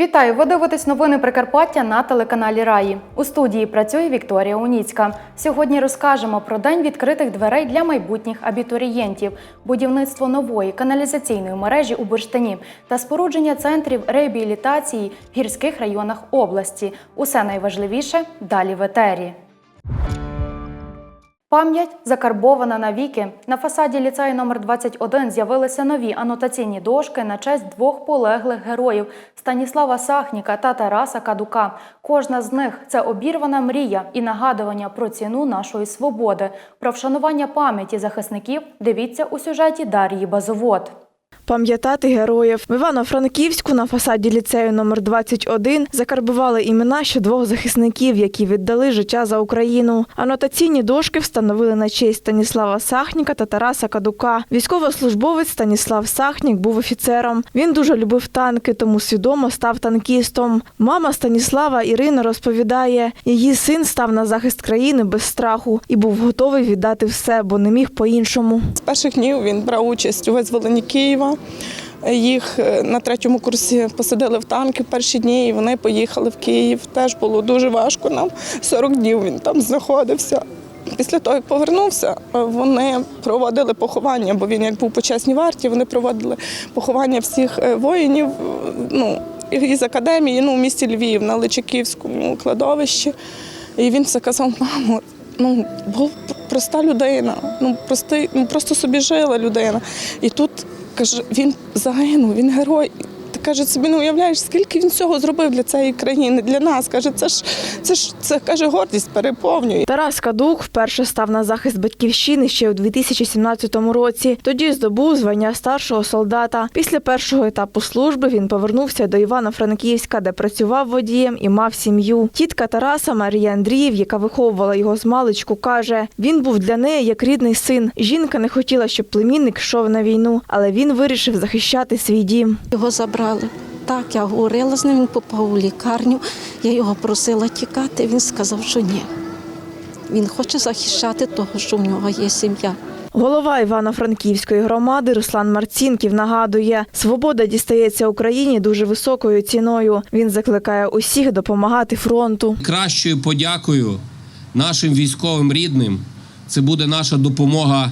Вітаю! Ви дивитесь новини Прикарпаття на телеканалі Раї. У студії працює Вікторія Уніцька. Сьогодні розкажемо про день відкритих дверей для майбутніх абітурієнтів, будівництво нової каналізаційної мережі у Бурштині та спорудження центрів реабілітації в гірських районах області. Усе найважливіше далі в етері. Пам'ять закарбована навіки. На фасаді ліцею номер 21 з'явилися нові анотаційні дошки на честь двох полеглих героїв Станіслава Сахніка та Тараса Кадука. Кожна з них це обірвана мрія і нагадування про ціну нашої свободи. Про вшанування пам'яті захисників дивіться у сюжеті Дар'ї Базовод. Пам'ятати героїв в Івано-Франківську на фасаді ліцею номер 21 закарбували імена ще двох захисників, які віддали життя за Україну. Анотаційні дошки встановили на честь Станіслава Сахніка та Тараса Кадука. Військовослужбовець Станіслав Сахнік був офіцером. Він дуже любив танки, тому свідомо став танкістом. Мама Станіслава Ірина розповідає, її син став на захист країни без страху і був готовий віддати все, бо не міг по-іншому. З перших днів він брав участь у визволенні Києва. Їх е, на третьому курсі посадили в танки в перші дні, і вони поїхали в Київ. Теж було дуже важко нам. 40 днів він там знаходився. Після того, як повернувся, вони проводили поховання, бо він як був по чесній варті, вони проводили поховання всіх е, воїнів ну, із академії ну, в місті Львів на Личаківському кладовищі. І він все казав, мамо, ну, був проста людина, ну, простий, ну, просто собі жила людина. І тут каже, він загинув, він герой. Каже, собі не уявляєш, скільки він всього зробив для цієї країни, для нас. Каже, це ж це ж це каже, гордість переповнює. Тарас Кадук вперше став на захист батьківщини ще у 2017 році. Тоді здобув звання старшого солдата. Після першого етапу служби він повернувся до Івано-Франківська, де працював водієм і мав сім'ю. Тітка Тараса Марія Андріїв, яка виховувала його з маличку, каже: він був для неї як рідний син. Жінка не хотіла, щоб племінник йшов на війну, але він вирішив захищати свій дім. Його забрали. Так, я говорила з ним, він попав у лікарню. Я його просила тікати. Він сказав, що ні. Він хоче захищати того, що в нього є сім'я. Голова Івано-Франківської громади Руслан Марцінків нагадує, свобода дістається Україні дуже високою ціною. Він закликає усіх допомагати фронту. Кращою подякою нашим військовим рідним це буде наша допомога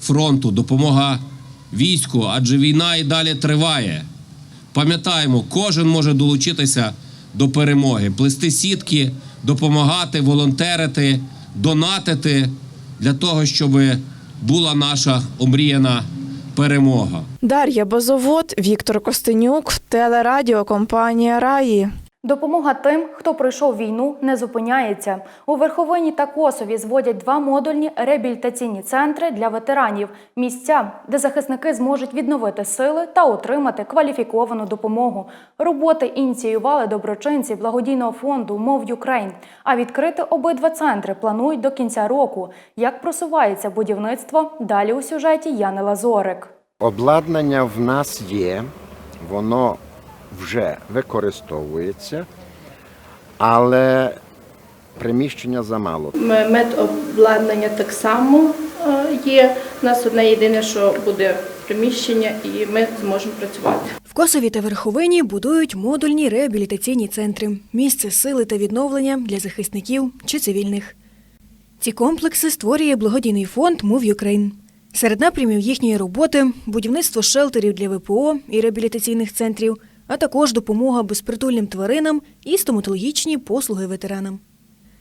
фронту, допомога війську, адже війна і далі триває. Пам'ятаємо, кожен може долучитися до перемоги, плести сітки, допомагати, волонтерити, донатити для того, щоб була наша омріяна перемога. Дар'я Базовод, Віктор Костенюк, телерадіокомпанія Раї. Допомога тим, хто пройшов війну, не зупиняється. У Верховині та Косові зводять два модульні реабілітаційні центри для ветеранів місця, де захисники зможуть відновити сили та отримати кваліфіковану допомогу. Роботи ініціювали доброчинці благодійного фонду Мов Юкрейн. А відкрити обидва центри планують до кінця року. Як просувається будівництво? Далі у сюжеті Яни Лазорик. Обладнання в нас є, воно вже використовується, але приміщення замало. Медобладнання так само е, є. У нас одне єдине, що буде приміщення, і ми зможемо працювати. В Косові та Верховині будують модульні реабілітаційні центри місце сили та відновлення для захисників чи цивільних. Ці комплекси створює благодійний фонд Move Ukraine. Серед напрямів їхньої роботи будівництво шелтерів для ВПО і реабілітаційних центрів, а також допомога безпритульним тваринам і стоматологічні послуги ветеранам.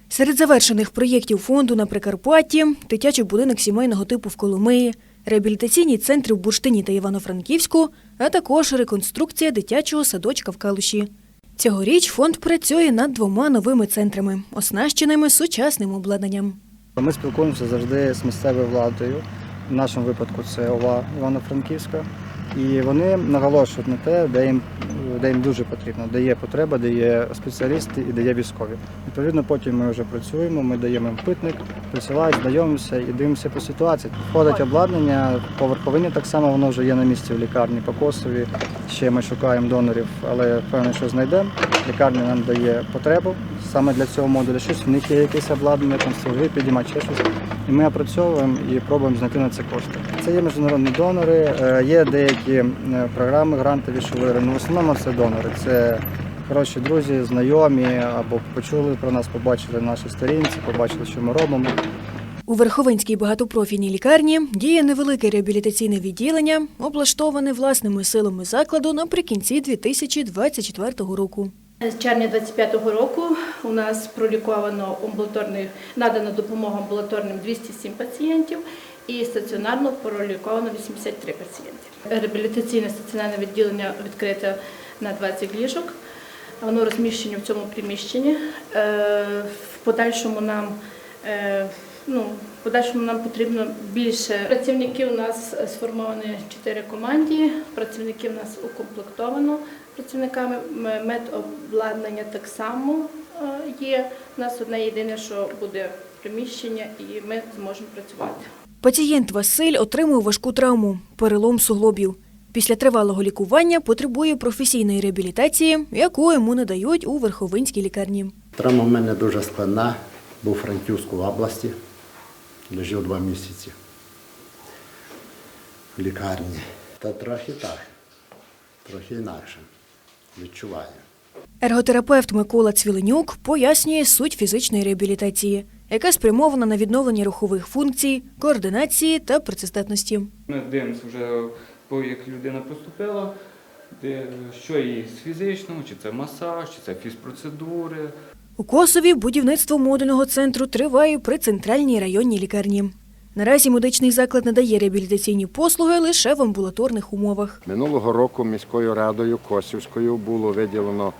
Серед завершених проєктів фонду на Прикарпатті дитячий будинок сімейного типу в Коломиї, реабілітаційні центри в Бурштині та Івано-Франківську, а також реконструкція дитячого садочка в Калуші. Цьогоріч фонд працює над двома новими центрами, оснащеними сучасним обладнанням. Ми спілкуємося завжди з місцевою владою. В нашому випадку це ОВА Івано-Франківська. І вони наголошують на те, де їм, де їм дуже потрібно, де є потреба, де є спеціалісти і де є військові. Відповідно, потім ми вже працюємо, ми даємо їм питник, присилають, знайомимося і дивимося по ситуації. Входить обладнання, по верховині так само воно вже є на місці в лікарні, по Косові. Ще ми шукаємо донорів, але впевнений, що знайдемо. Лікарня нам дає потребу саме для цього модуля. Щось в них є якесь обладнання, там стовги, підіймати, ще щось. І ми опрацьовуємо і пробуємо знайти на це кошти. Це є міжнародні донори, е, є деякі е, програми грантові, що виграні. Ну, в основному це донори. Це Коротше, друзі, знайомі або почули про нас, побачили наші сторінці, побачили, що ми робимо. У Верховинській багатопрофільній лікарні діє невелике реабілітаційне відділення, облаштоване власними силами закладу наприкінці 2024 року. З червня 25-го року у нас проліковано амбулаторних надана допомога амбулаторним 207 пацієнтів і стаціонарно проліковано 83 пацієнти. Реабілітаційне стаціонарне відділення відкрите на 20 ліжок. Воно розміщено в цьому приміщенні. Е, В подальшому нам е, ну, в подальшому нам потрібно більше працівників. У нас сформовані чотири команді. Працівників у нас укомплектовано працівниками. Медобладнання так само е, є. У нас одне єдине, що буде приміщення, і ми зможемо працювати. Пацієнт Василь отримує важку травму перелом суглобів. Після тривалого лікування потребує професійної реабілітації, яку йому надають у Верховинській лікарні. Травма в мене дуже складна, був у Франківську області, лежав два місяці в лікарні. Та трохи так, трохи інакше. Відчуваю. Ерготерапевт Микола Цвіленюк пояснює суть фізичної реабілітації, яка спрямована на відновлення рухових функцій, координації та працездатності. Ми дивимося вже, по як людина поступила, де, що їй з фізичного, чи це масаж, чи це фізпроцедури. У Косові будівництво модульного центру триває при центральній районній лікарні. Наразі медичний заклад надає реабілітаційні послуги лише в амбулаторних умовах. Минулого року міською радою Косівською було виділено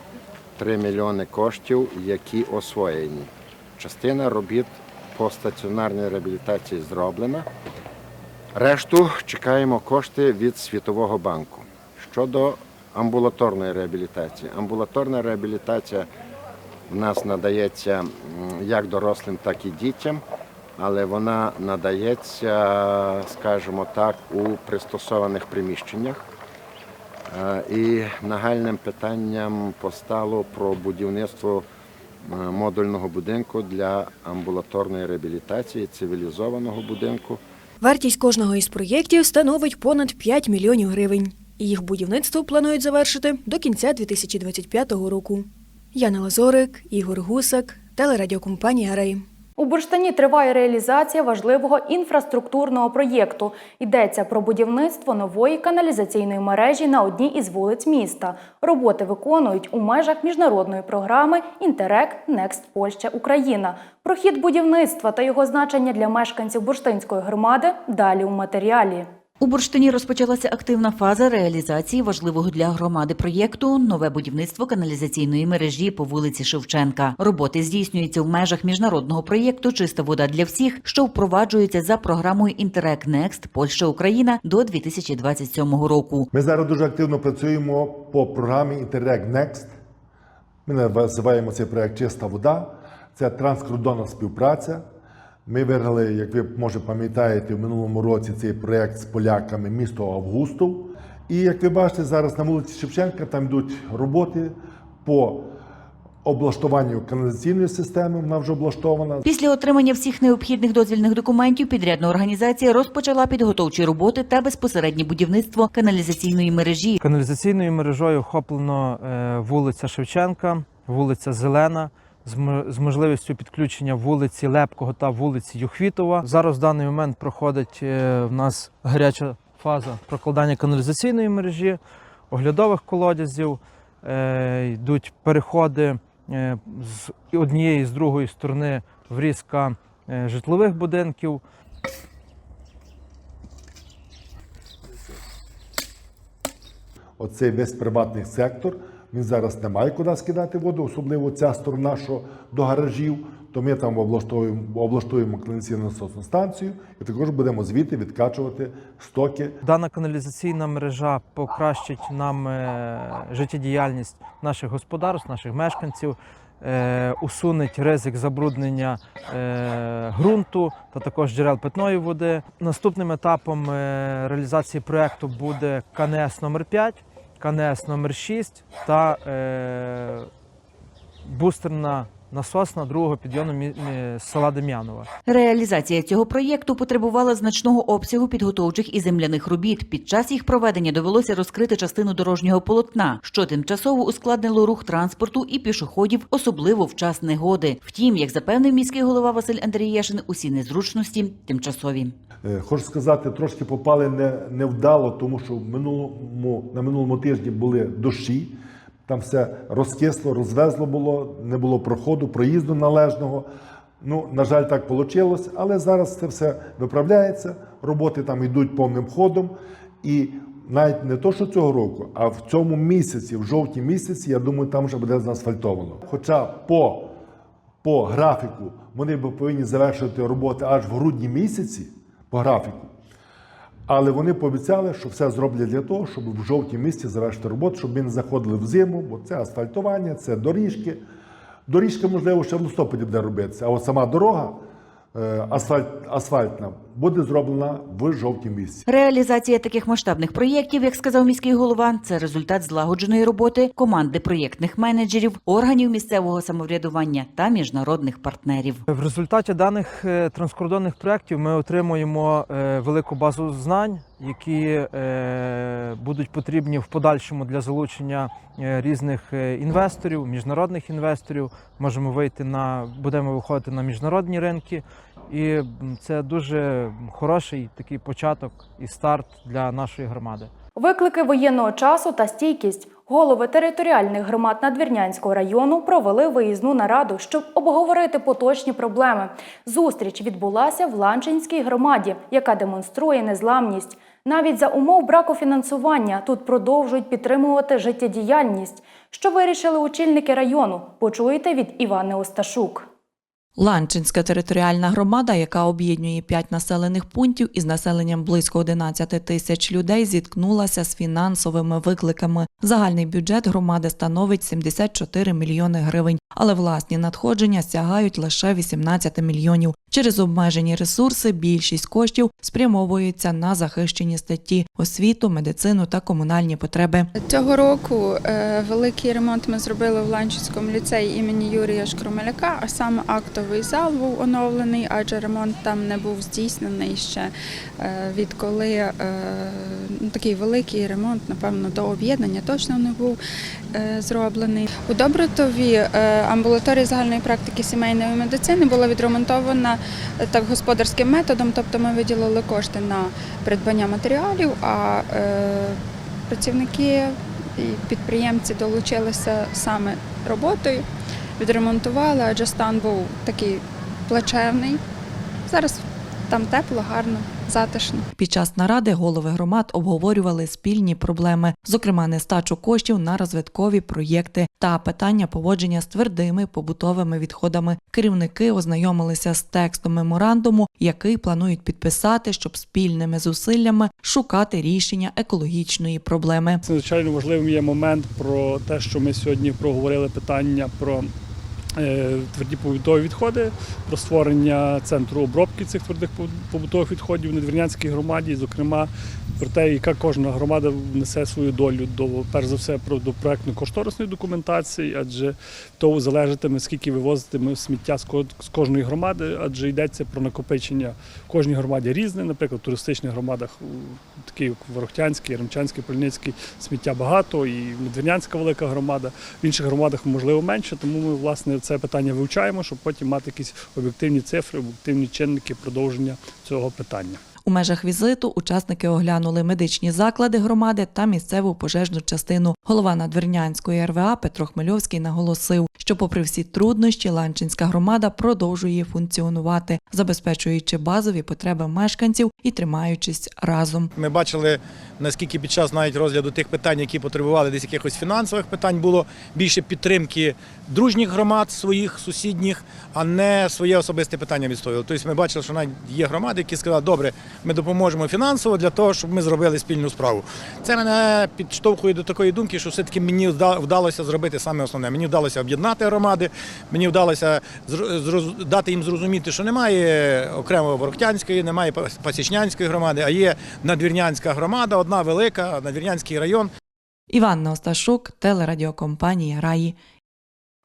3 мільйони коштів, які освоєні. Частина робіт по стаціонарній реабілітації зроблена. Решту чекаємо кошти від Світового банку. Щодо амбулаторної реабілітації. Амбулаторна реабілітація в нас надається як дорослим, так і дітям, але вона надається, скажімо так, у пристосованих приміщеннях. Е, І нагальним питанням постало про будівництво е, модульного будинку для амбулаторної реабілітації, цивілізованого будинку. Вартість кожного із проєктів становить понад 5 мільйонів гривень. Їх будівництво планують завершити до кінця 2025 року. Яна Лазорик, Ігор Гусак, телерадіокомпанія Рей. У Бурштині триває реалізація важливого інфраструктурного проєкту. Йдеться про будівництво нової каналізаційної мережі на одній із вулиць міста. Роботи виконують у межах міжнародної програми Інтерек Некст Польща Україна. Про хід будівництва та його значення для мешканців бурштинської громади далі у матеріалі. У Бурштині розпочалася активна фаза реалізації важливого для громади проєкту нове будівництво каналізаційної мережі по вулиці Шевченка. Роботи здійснюються в межах міжнародного проєкту Чиста вода для всіх, що впроваджується за програмою Інтерек Некст Польща Україна до 2027 року. Ми зараз дуже активно працюємо по програмі Interreg Next. Ми називаємо цей проект Чиста вода. Це транскордонна співпраця. Ми виграли, як ви може пам'ятаєте, в минулому році цей проект з поляками місто Августов. І як ви бачите, зараз на вулиці Шевченка там йдуть роботи по облаштуванню каналізаційної системи. Вона вже облаштована. Після отримання всіх необхідних дозвільних документів підрядна організація розпочала підготовчі роботи та безпосереднє будівництво каналізаційної мережі. Каналізаційною мережою охоплено е, вулиця Шевченка, вулиця Зелена. З можливістю підключення вулиці Лепкого та вулиці Юхвітова. Зараз в даний момент проходить е, в нас гаряча фаза прокладання каналізаційної мережі, оглядових колодязів, е, йдуть переходи е, з однієї з другої сторони врізка житлових будинків. Оцей весь приватний сектор. Він зараз не має куди скидати воду, особливо ця сторона, що до гаражів. То ми там облаштуємо, облаштуємо насосну станцію і також будемо звідти відкачувати стоки. Дана каналізаційна мережа покращить нам е, життєдіяльність наших господарств, наших мешканців, е, усунеть ризик забруднення е, ґрунту та також джерел питної води. Наступним етапом реалізації проекту буде КНС номер 5 КНС номер 6 та е, бустерна насосна другого підйому села Дем'янова. Реалізація цього проєкту потребувала значного обсягу підготовчих і земляних робіт. Під час їх проведення довелося розкрити частину дорожнього полотна, що тимчасово ускладнило рух транспорту і пішоходів, особливо в час негоди. Втім, як запевнив міський голова Василь Андрієшин, усі незручності тимчасові. Е, Хочу сказати, трошки попали не, невдало, тому що в минулому, на минулому тижні були дощі. Там все розкисло, розвезло було, не було проходу, проїзду належного. Ну, на жаль, так вийшло, але зараз це все виправляється. Роботи там йдуть повним ходом. І навіть не то, що цього року, а в цьому місяці, в жовтні місяці, я думаю, там вже буде заасфальтовано. Хоча по по графіку вони повинні завершити роботи аж в грудні місяці по графіку. Але вони пообіцяли, що все зроблять для того, щоб в жовтій місці завершити роботу, щоб ми не заходили в зиму, бо це асфальтування, це доріжки. Доріжка, можливо, ще в листопаді буде робитися, а от сама дорога е, асфальт, асфальтна буде зроблена в жовтні місяці. Реалізація таких масштабних проєктів, як сказав міський голова, це результат злагодженої роботи команди проєктних менеджерів, органів місцевого самоврядування та міжнародних партнерів. В результаті даних е, транскордонних проєктів ми отримуємо е, велику базу знань, які е, будуть потрібні в подальшому для залучення різних інвесторів, міжнародних інвесторів. Можемо вийти на будемо виходити на міжнародні ринки, і це дуже хороший такий початок і старт для нашої громади. Виклики воєнного часу та стійкість. Голови територіальних громад Надвірнянського району провели виїзну нараду, щоб обговорити поточні проблеми. Зустріч відбулася в Ланчинській громаді, яка демонструє незламність. Навіть за умов браку фінансування тут продовжують підтримувати життєдіяльність. Що вирішили очільники району? Почуєте від Івани Осташук. Ланчинська територіальна громада, яка об'єднує п'ять населених пунктів із населенням близько 11 тисяч людей, зіткнулася з фінансовими викликами. Загальний бюджет громади становить 74 мільйони гривень, але власні надходження сягають лише 18 мільйонів. Через обмежені ресурси більшість коштів спрямовується на захищені статті, освіту, медицину та комунальні потреби. Цього року е, великий ремонт ми зробили в Ланчинському ліцеї імені Юрія Шкромеляка, а саме актовий зал був оновлений, адже ремонт там не був здійснений ще е, відколи е, ну, такий великий ремонт, напевно, до об'єднання точно не був е, зроблений. У Добротові е, амбулаторія загальної практики сімейної медицини була відремонтована е, так господарським методом, тобто ми виділили кошти на придбання матеріалів, а працівники і підприємці долучилися саме роботою, відремонтували, адже стан був такий плачевний. Зараз там тепло, гарно, затишно. Під час наради голови громад обговорювали спільні проблеми, зокрема нестачу коштів на розвиткові проєкти та питання поводження з твердими побутовими відходами. Керівники ознайомилися з текстом меморандуму, який планують підписати, щоб спільними зусиллями шукати рішення екологічної проблеми. Це надзвичайно важливим є момент про те, що ми сьогодні проговорили питання про тверді побутові відходи, про створення центру обробки цих твердих побутових відходів в Надвірнянській громаді, зокрема про те, яка кожна громада несе свою долю до перш за все про до проектно-кошторисної документації, адже того залежатиме, скільки вивозитиме сміття з кожної громади, адже йдеться про накопичення в кожній громаді різне, наприклад, в туристичних громадах, такі як Ворохтянський, Яремчанський, Польницький, сміття багато, і Медвірнянська велика громада. В інших громадах можливо менше, тому ми власне це питання вивчаємо, щоб потім мати якісь об'єктивні цифри, об'єктивні чинники продовження цього питання. У межах візиту учасники оглянули медичні заклади громади та місцеву пожежну частину. Голова Надвірнянської РВА Петро Хмельовський наголосив, що, попри всі труднощі, Ланчинська громада продовжує функціонувати, забезпечуючи базові потреби мешканців і тримаючись разом. Ми бачили, наскільки під час навіть розгляду тих питань, які потребували десь якихось фінансових питань, було більше підтримки дружніх громад своїх сусідніх, а не своє особисте питання відстоювали. Тобто ми бачили, що навіть є громади, які сказали, добре, ми допоможемо фінансово для того, щоб ми зробили спільну справу. Це мене підштовхує до такої думки, що все-таки мені вдалося зробити саме основне. Мені вдалося об'єднати громади, мені вдалося дати їм зрозуміти, що немає окремо Ворохтянської, немає Пасічнянської громади, а є Надвірнянська громада, одна велика, Надвірнянський район. Іванна Осташук, телерадіокомпанія Раї.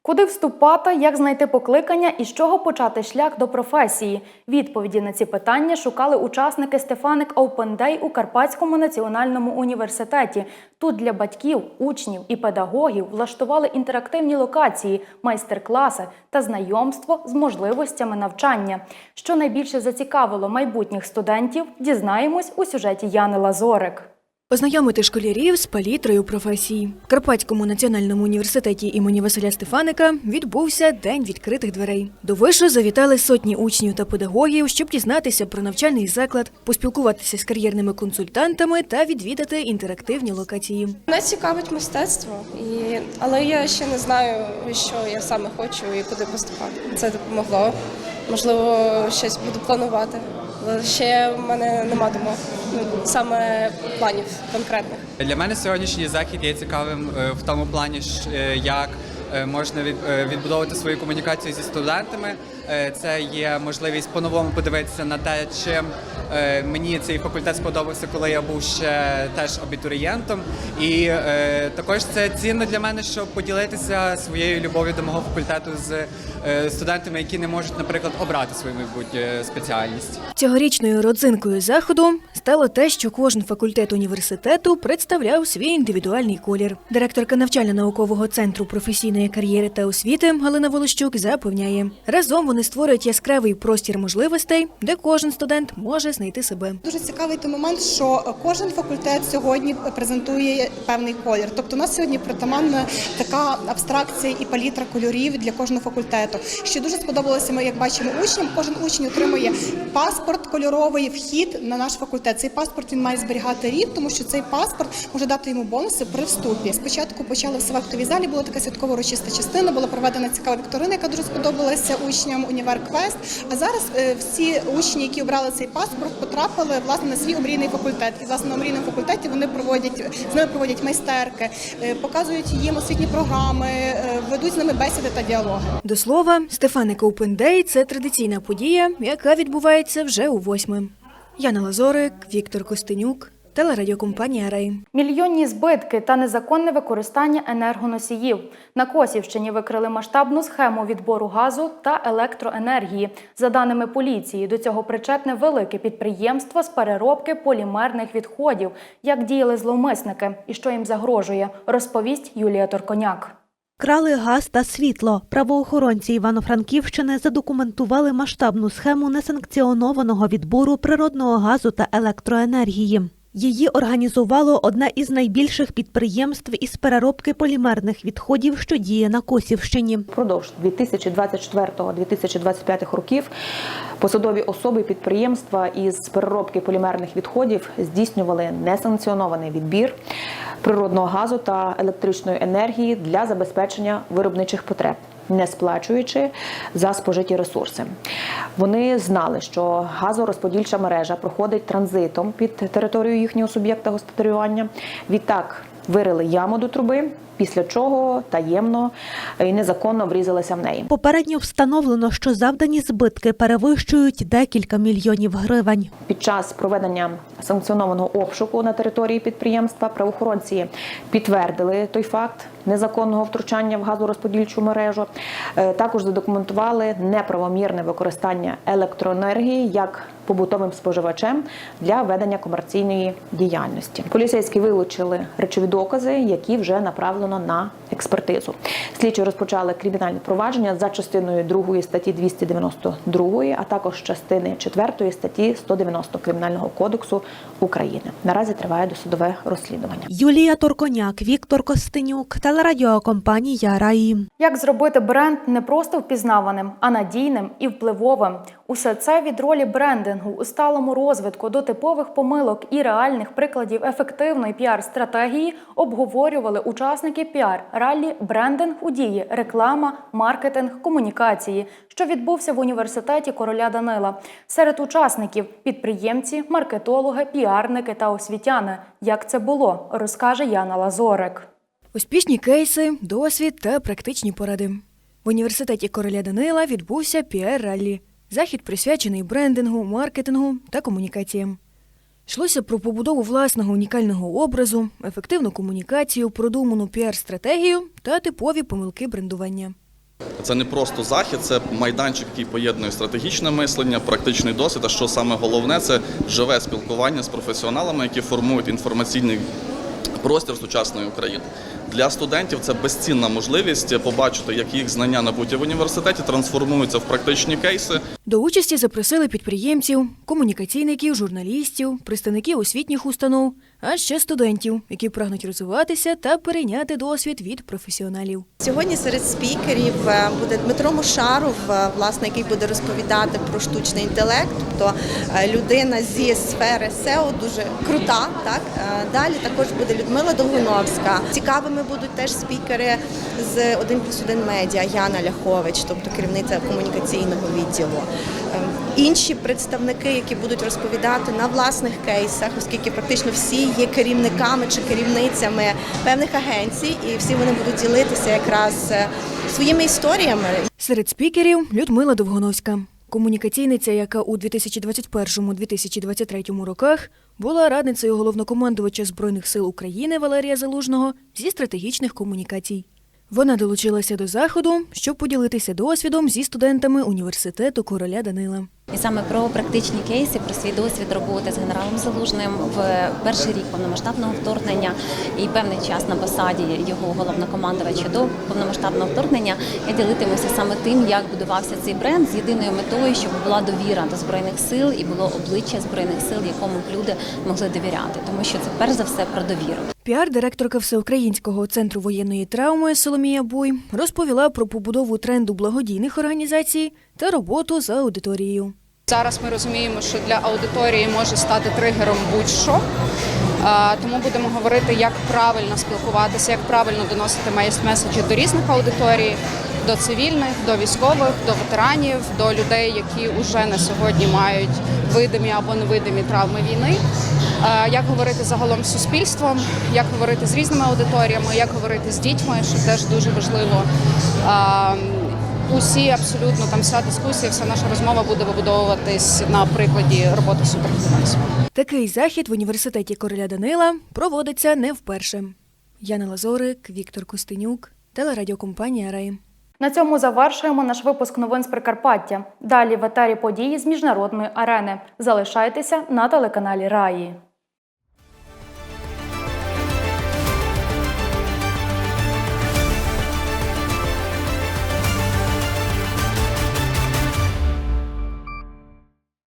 Куди вступати, як знайти покликання і з чого почати шлях до професії? Відповіді на ці питання шукали учасники Стефаник Day у Карпатському національному університеті. Тут для батьків, учнів і педагогів влаштували інтерактивні локації, майстер-класи та знайомство з можливостями навчання. Що найбільше зацікавило майбутніх студентів, дізнаємось у сюжеті Яни Лазорик. Ознайомити школярів з палітрою професій. В Карпатському національному університеті імені Василя Стефаника відбувся День відкритих дверей. До вишу завітали сотні учнів та педагогів, щоб дізнатися про навчальний заклад, поспілкуватися з кар'єрними консультантами та відвідати інтерактивні локації. Мене цікавить мистецтво, і... але я ще не знаю, що я саме хочу і куди поступати. Це допомогло. Можливо, щось буду планувати. Ще в мене нема думок, саме планів конкретних. Для мене сьогоднішній захід є цікавим е, в тому плані, е, як е, можна від- відбудовувати свою комунікацію зі студентами. Це є можливість по-новому подивитися на те, чим мені цей факультет сподобався, коли я був ще теж абітурієнтом. І е, також це цінно для мене, щоб поділитися своєю любов'ю до мого факультету з е, студентами, які не можуть, наприклад, обрати свою майбутню спеціальність. Цьогорічною родзинкою заходу стало те, що кожен факультет університету представляв свій індивідуальний колір. Директорка навчально-наукового центру професійної кар'єри та освіти Галина Волощук запевняє, разом вони створюють яскравий простір можливостей, де кожен студент може знайти себе. Дуже цікавий той момент, що кожен факультет сьогодні презентує певний колір. Тобто у нас сьогодні притаманна така абстракція і палітра кольорів для кожного факультету. Що дуже сподобалося, ми як бачимо учням. Кожен учень отримує паспорт кольоровий вхід на наш факультет. Цей паспорт він має зберігати рік, тому що цей паспорт може дати йому бонуси при вступі. Спочатку почали в актовій залі, була така святкова урочиста частина, була проведена цікава вікторина, яка дуже сподобалася учням Універ Квест. А зараз е, всі учні, які обрали цей паспорт, потрапили власне на свій омрійний факультет. І власне на омрійному факультеті вони проводять з ними проводять майстерки, е, показують їм освітні програми, е, ведуть з ними бесіди та діалоги. До слова, Стефаника Open – це традиційна подія, яка відбувається вже у восьми. Яна Лазорик, Віктор Костенюк, телерадіокомпанія Рей. Мільйонні збитки та незаконне використання енергоносіїв. На Косівщині викрили масштабну схему відбору газу та електроенергії. За даними поліції, до цього причетне велике підприємство з переробки полімерних відходів. Як діяли зловмисники і що їм загрожує, розповість Юлія Торконяк. Крали газ та світло. Правоохоронці Івано-Франківщини задокументували масштабну схему несанкціонованого відбору природного газу та електроенергії. Її організувало одне із найбільших підприємств із переробки полімерних відходів, що діє на Косівщині. Впродовж 2024-2025 років посадові особи підприємства із переробки полімерних відходів здійснювали несанкціонований відбір природного газу та електричної енергії для забезпечення виробничих потреб. Не сплачуючи за спожиті ресурси, вони знали, що газорозподільча мережа проходить транзитом під територію їхнього суб'єкта господарювання. Відтак вирили яму до труби, після чого таємно і незаконно врізалися в неї. Попередньо встановлено, що завдані збитки перевищують декілька мільйонів гривень. Під час проведення санкціонованого обшуку на території підприємства правоохоронці підтвердили той факт незаконного втручання в газорозподільчу мережу. Е, Також задокументували неправомірне використання електроенергії як побутовим споживачем для ведення комерційної діяльності. Поліцейські вилучили речові докази, які вже направлено на експертизу. Слідчі розпочали кримінальне провадження за частиною 2 статті 292, а також частини 4 статті 190 Кримінального кодексу України. Наразі триває досудове розслідування. Юлія Торконяк, Віктор Костенюк, телерадіокомпанія Раї. Як зробити бренд не просто впізнаваним, а надійним і впливовим? Усе це від ролі брендингу у сталому розвитку до типових помилок і реальних прикладів ефективної піар-стратегії обговорювали учасники піар раллі брендинг у дії, реклама, маркетинг, комунікації, що відбувся в університеті короля Данила. Серед учасників підприємці, маркетологи, піарники та освітяни. Як це було, розкаже Яна Лазорик. Успішні кейси, досвід та практичні поради. В університеті короля Данила відбувся піар-раллі. Захід присвячений брендингу, маркетингу та комунікаціям. Йшлося про побудову власного унікального образу, ефективну комунікацію, продуману піар-стратегію та типові помилки брендування. Це не просто захід, це майданчик, який поєднує стратегічне мислення, практичний досвід. А що саме головне, це живе спілкування з професіоналами, які формують інформаційний простір сучасної України. Для студентів це безцінна можливість побачити, як їх знання набуті в університеті трансформуються в практичні кейси. До участі запросили підприємців, комунікаційників, журналістів, представників освітніх установ, а ще студентів, які прагнуть розвиватися та перейняти досвід від професіоналів. Сьогодні серед спікерів е, буде Дмитро Мошаров, е, власне, який буде розповідати про штучний інтелект, тобто е, людина зі сфери SEO, дуже крута. Так далі також буде Людмила Довгуновська. Цікавими будуть теж спікери з 1 плюс 1 медіа Яна Ляхович, тобто керівниця комунікаційного відділу. Е, Інші представники, які будуть розповідати на власних кейсах, оскільки практично всі є керівниками чи керівницями певних агенцій, і всі вони будуть ділитися якраз е, своїми історіями. Серед спікерів Людмила Довгоновська, комунікаційниця, яка у 2021-2023 роках була радницею головнокомандувача Збройних сил України Валерія Залужного зі стратегічних комунікацій. Вона долучилася до заходу, щоб поділитися досвідом зі студентами університету короля Данила. І саме про практичні кейси, про свій досвід роботи з генералом Залужним в перший рік повномасштабного вторгнення і певний час на посаді його головнокомандувача до повномасштабного вторгнення. Я ділитимуся саме тим, як будувався цей бренд з єдиною метою, щоб була довіра до збройних сил і було обличчя збройних сил, якому б люди могли довіряти, тому що це перш за все про довіру. Піар-директорка Всеукраїнського центру воєнної травми Соломія Буй розповіла про побудову тренду благодійних організацій та роботу за аудиторією. Зараз ми розуміємо, що для аудиторії може стати тригером будь-що. Тому будемо говорити, як правильно спілкуватися, як правильно доносити меседжі до різних аудиторій, до цивільних, до військових, до ветеранів, до людей, які вже на сьогодні мають видимі або невидимі травми війни. Як говорити загалом з суспільством, як говорити з різними аудиторіями, як говорити з дітьми, що теж дуже важливо. Усі абсолютно там вся дискусія, вся наша розмова буде вибудовуватись на прикладі роботи суперфінансу. Такий захід в університеті короля Данила проводиться не вперше. Яна Лазорик, Віктор Костенюк, телерадіокомпанія Рей. На цьому завершуємо наш випуск новин з Прикарпаття. Далі в етері події з міжнародної арени. Залишайтеся на телеканалі Раї.